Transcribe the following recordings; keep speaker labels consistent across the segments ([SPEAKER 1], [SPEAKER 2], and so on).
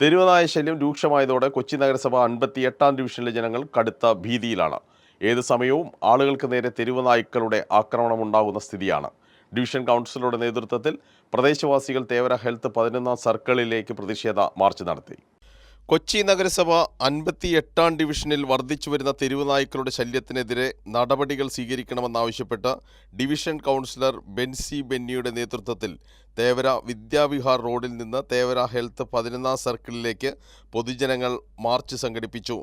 [SPEAKER 1] തെരുവനായ ശല്യം രൂക്ഷമായതോടെ കൊച്ചി നഗരസഭ അൻപത്തി എട്ടാം ഡിവിഷനിലെ ജനങ്ങൾ കടുത്ത ഭീതിയിലാണ്. ഏത് സമയവും ആളുകൾക്ക് നേരെ തെരുവനായ്ക്കളുടെ ആക്രമണമുണ്ടാകുന്ന സ്ഥിതിയാണ്. ഡിവിഷൻ കൗൺസിലറുടെ നേതൃത്വത്തിൽ പ്രദേശവാസികൾ തേവര ഹെൽത്ത് പതിനൊന്നാം സർക്കിളിലേക്ക് പ്രതിഷേധ മാർച്ച് നടത്തി. കൊച്ചി നഗരസഭ അൻപത്തി എട്ടാം ഡിവിഷനിൽ വർദ്ധിച്ചു വരുന്ന തെരുവ് നായ്ക്കളുടെ ശല്യത്തിനെതിരെ നടപടികൾ സ്വീകരിക്കണമെന്നാവശ്യപ്പെട്ട് ഡിവിഷൻ കൗൺസിലർ ബെൻസി ബെന്നിയുടെ നേതൃത്വത്തിൽ തേവര വിദ്യാവിഹാർ റോഡിൽ നിന്ന് തേവര ഹെൽത്ത് പതിനൊന്നാം സർക്കിളിലേക്ക് പൊതുജനങ്ങൾ മാർച്ച് സംഘടിപ്പിച്ചു.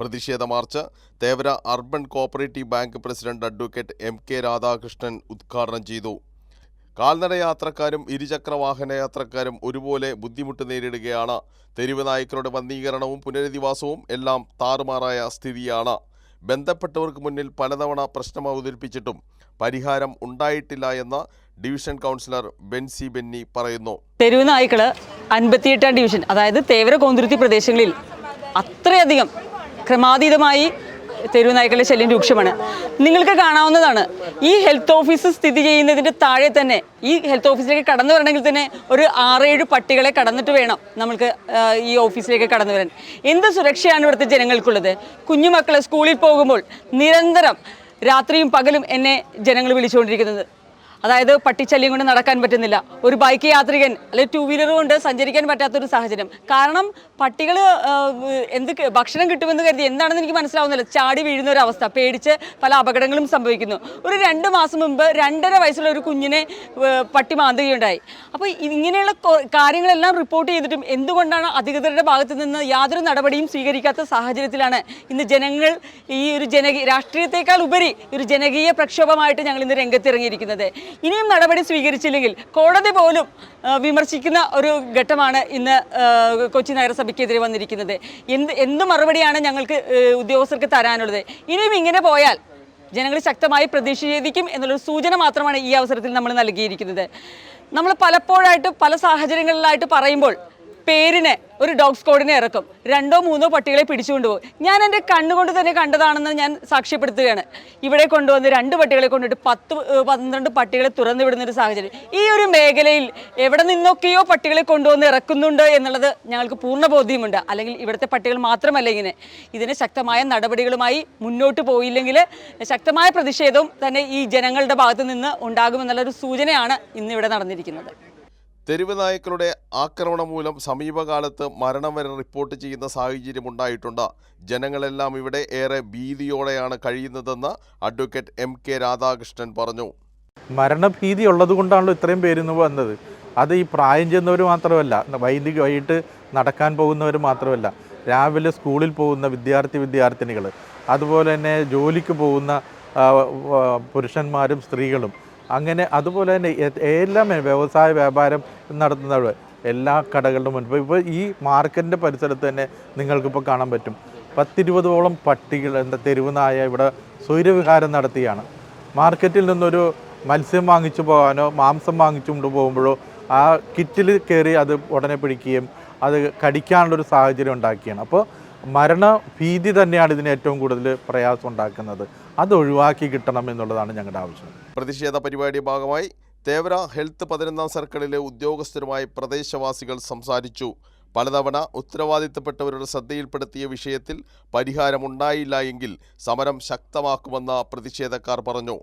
[SPEAKER 1] പ്രതിഷേധ march Thevara urban cooperative bank president advocate M K Radhakrishnan ഉദ്ഘാടനം ചെയ്തു. കാൽനട യാത്രക്കാരും ഇരുചക്ര വാഹന യാത്രക്കാരും ഒരുപോലെ ബുദ്ധിമുട്ട് നേരിടുകയാണ്. തെരുവ് നായ്ക്കളുടെ വന്ധീകരണവും പുനരധിവാസവും എല്ലാം താറുമാറായ സ്ഥിതിയാണ്. ബന്ധപ്പെട്ടവർക്ക് മുന്നിൽ പലതവണ പ്രശ്നം അവതരിപ്പിച്ചിട്ടും പരിഹാരം ഉണ്ടായിട്ടില്ല എന്ന് ഡിവിഷൻ കൗൺസിലർ ബെൻസി ബെന്നി പറയുന്നു.
[SPEAKER 2] തെരുവ് നായ്ക്കൾ അൻപത്തിയെട്ടാം ഡിവിഷൻ അതായത് തേവര കോന്തുരുത്തി പ്രദേശങ്ങളിൽ അത്രയധികം ക്രമാതീതമായി തെരുവ് നായ്ക്കളുടെ ശല്യം രൂക്ഷമാണ്. നിങ്ങൾക്ക് കാണാവുന്നതാണ് ഈ ഹെൽത്ത് ഓഫീസ് സ്ഥിതി ചെയ്യുന്നതിന്റെ താഴെ തന്നെ ഈ ഹെൽത്ത് ഓഫീസിലേക്ക് കടന്നു വരണമെങ്കിൽ തന്നെ ഒരു ആറേഴ് പട്ടികളെ കടന്നിട്ട് വേണം നമ്മൾക്ക് ഈ ഓഫീസിലേക്ക് കടന്നു വരാൻ. എന്ത് സുരക്ഷയാണ് ഇവിടുത്തെ ജനങ്ങൾക്കുള്ളത്? കുഞ്ഞുമക്കൾ സ്കൂളിൽ പോകുമ്പോൾ നിരന്തരം രാത്രിയും പകലും എന്നെ ജനങ്ങൾ വിളിച്ചുകൊണ്ടിരിക്കുന്നത്. അതായത് പട്ടിച്ചല്യം കൊണ്ട് നടക്കാൻ പറ്റുന്നില്ല. ഒരു ബൈക്ക് യാത്രികൻ അല്ലെങ്കിൽ ടൂ വീലർ കൊണ്ട് സഞ്ചരിക്കാൻ പറ്റാത്തൊരു സാഹചര്യം. കാരണം പട്ടികൾ എന്ത് ഭക്ഷണം കിട്ടുമെന്ന് കരുതി എന്താണെന്ന് എനിക്ക് മനസ്സിലാവുന്നില്ല. ചാടി വീഴുന്ന ഒരു അവസ്ഥ പേടിച്ച് പല അപകടങ്ങളും സംഭവിക്കുന്നു. ഒരു രണ്ട് മാസം മുമ്പ് രണ്ടര വയസ്സുള്ള ഒരു കുഞ്ഞിനെ പട്ടി മാന്തുകയുണ്ടായി. അപ്പോൾ ഇങ്ങനെയുള്ള കാര്യങ്ങളെല്ലാം റിപ്പോർട്ട് ചെയ്തിട്ടും എന്തുകൊണ്ടാണ് അധികൃതരുടെ ഭാഗത്ത് നിന്ന് യാതൊരു നടപടിയും സ്വീകരിക്കാത്ത സാഹചര്യത്തിലാണ് ഇന്ന് ജനങ്ങൾ ഈ ഒരു ജനകീയ രാഷ്ട്രീയത്തെക്കാൾ ഉപരി ഒരു ജനകീയ പ്രക്ഷോഭമായിട്ട് ഞങ്ങൾ ഇന്ന് രംഗത്തിറങ്ങിയിരിക്കുന്നത്. ഇനിയും നടപടി സ്വീകരിച്ചില്ലെങ്കിൽ കോടതി പോലും വിമർശിക്കുന്ന ഒരു ഘട്ടമാണ് ഇന്ന് കൊച്ചി നഗരസഭയ്ക്കെതിരെ വന്നിരിക്കുന്നത്. എന്ത് എന്ത് മറുപടിയാണ് ഞങ്ങൾക്ക് ഉദ്യോഗസ്ഥർക്ക് തരാനുള്ളത്? ഇനിയും ഇങ്ങനെ പോയാൽ ജനങ്ങൾ ശക്തമായി പ്രതിഷേധിക്കും എന്നുള്ളൊരു സൂചന മാത്രമാണ് ഈ അവസരത്തിൽ നമ്മൾ നൽകിയിരിക്കുന്നത്. നമ്മൾ പലപ്പോഴായിട്ട് പല സാഹചര്യങ്ങളിലായിട്ട് പറയുമ്പോൾ പേരിന് ഒരു ഡോഗ് സ്ക്വാഡിനെ ഇറക്കും. രണ്ടോ മൂന്നോ പട്ടികളെ പിടിച്ചുകൊണ്ടുപോകും ഞാൻ എന്റെ കണ്ണുകൊണ്ട് തന്നെ കണ്ടതാണെന്ന് ഞാൻ സാക്ഷ്യപ്പെടുത്തുകയാണ്. ഇവിടെ കൊണ്ടുവന്ന് രണ്ട് പട്ടികളെ കൊണ്ടിട്ട് പത്ത് പന്ത്രണ്ട് പട്ടികളെ തുറന്നു വിടുന്ന ഒരു സാഹചര്യം. ഈ ഒരു മേഖലയിൽ എവിടെ നിന്നൊക്കെയോ പട്ടികളെ കൊണ്ടുവന്ന് ഇറക്കുന്നുണ്ട് എന്നുള്ളത് ഞങ്ങൾക്ക് പൂർണ ബോധ്യമുണ്ട്. അല്ലെങ്കിൽ ഇവിടുത്തെ പട്ടികൾ മാത്രമല്ല ഇങ്ങനെ. ഇതിന് ശക്തമായ നടപടികളുമായി മുന്നോട്ട് പോയില്ലെങ്കിൽ ശക്തമായ പ്രതിഷേധവും തന്നെ ഈ ജനങ്ങളുടെ ഭാഗത്തു നിന്ന് ഉണ്ടാകുമെന്നുള്ളൊരു സൂചനയാണ് ഇന്നിവിടെ നടന്നിരിക്കുന്നത്.
[SPEAKER 1] തെരുവ് നായ്ക്കളുടെ ആക്രമണം മൂലം സമീപകാലത്ത് മരണം വരെ റിപ്പോർട്ട് ചെയ്യുന്ന സാഹചര്യം ഉണ്ടായിട്ടുണ്ട്. ജനങ്ങളെല്ലാം ഇവിടെ ഏറെ ഭീതിയോടെയാണ് കഴിയുന്നതെന്ന് അഡ്വക്കേറ്റ് എം കെ രാധാകൃഷ്ണൻ പറഞ്ഞു.
[SPEAKER 3] മരണഭീതി ഉള്ളത് കൊണ്ടാണല്ലോ ഇത്രയും പേരിന്ന് വന്നത്. അത് ഈ പ്രായം ചെന്നവർ മാത്രമല്ല വൈദിക വൈകിട്ട് നടക്കാൻ പോകുന്നവർ മാത്രമല്ല. രാവിലെ സ്കൂളിൽ പോകുന്ന വിദ്യാർത്ഥി വിദ്യാർത്ഥിനികൾ അതുപോലെ തന്നെ ജോലിക്ക് പോകുന്ന പുരുഷന്മാരും സ്ത്രീകളും അങ്ങനെ അതുപോലെ തന്നെ എല്ലാം വ്യവസായ വ്യാപാരം നടത്തുന്നവർ എല്ലാ കടകളുടെ മുൻപ്. ഇപ്പോൾ ഈ മാർക്കറ്റിന്റെ പരിസരത്ത് തന്നെ നിങ്ങൾക്കിപ്പോൾ കാണാൻ പറ്റും. പത്തിരുപതോളം പട്ടികൾ എന്താ തെരുവ് നായ ഇവിടെ സൂര്യവിഹാരം നടത്തിയാണ്. മാർക്കറ്റിൽ നിന്നൊരു മത്സ്യം വാങ്ങിച്ചു പോകാനോ മാംസം വാങ്ങിച്ചുകൊണ്ട് പോകുമ്പോഴോ ആ കിറ്റിൽ കയറി അത് ഉടനെ പിടിക്കുകയും അത് കടിക്കാനുള്ളൊരു സാഹചര്യം ഉണ്ടാക്കിയാണ്. അപ്പോൾ മരണഭീതി തന്നെയാണ് ഇതിന് ഏറ്റവും കൂടുതൽ പ്രയാസം ഉണ്ടാക്കുന്നത്. അത് ഒഴിവാക്കി കിട്ടണം എന്നുള്ളതാണ് ഞങ്ങളുടെ ആവശ്യം.
[SPEAKER 1] പ്രതിഷേധ പരിപാടിയുടെ ഭാഗമായി തേവര ഹെൽത്ത് പതിനൊന്നാം സർക്കിളിലെ ഉദ്യോഗസ്ഥരുമായി പ്രദേശവാസികൾ സംസാരിച്ചു. പലതവണ ഉത്തരവാദിത്തപ്പെട്ടവരുടെ ശ്രദ്ധയിൽപ്പെടുത്തിയ വിഷയത്തിൽ പരിഹാരമുണ്ടായില്ല എങ്കിൽ സമരം ശക്തമാക്കുമെന്ന് പ്രതിഷേധക്കാർ പറഞ്ഞു.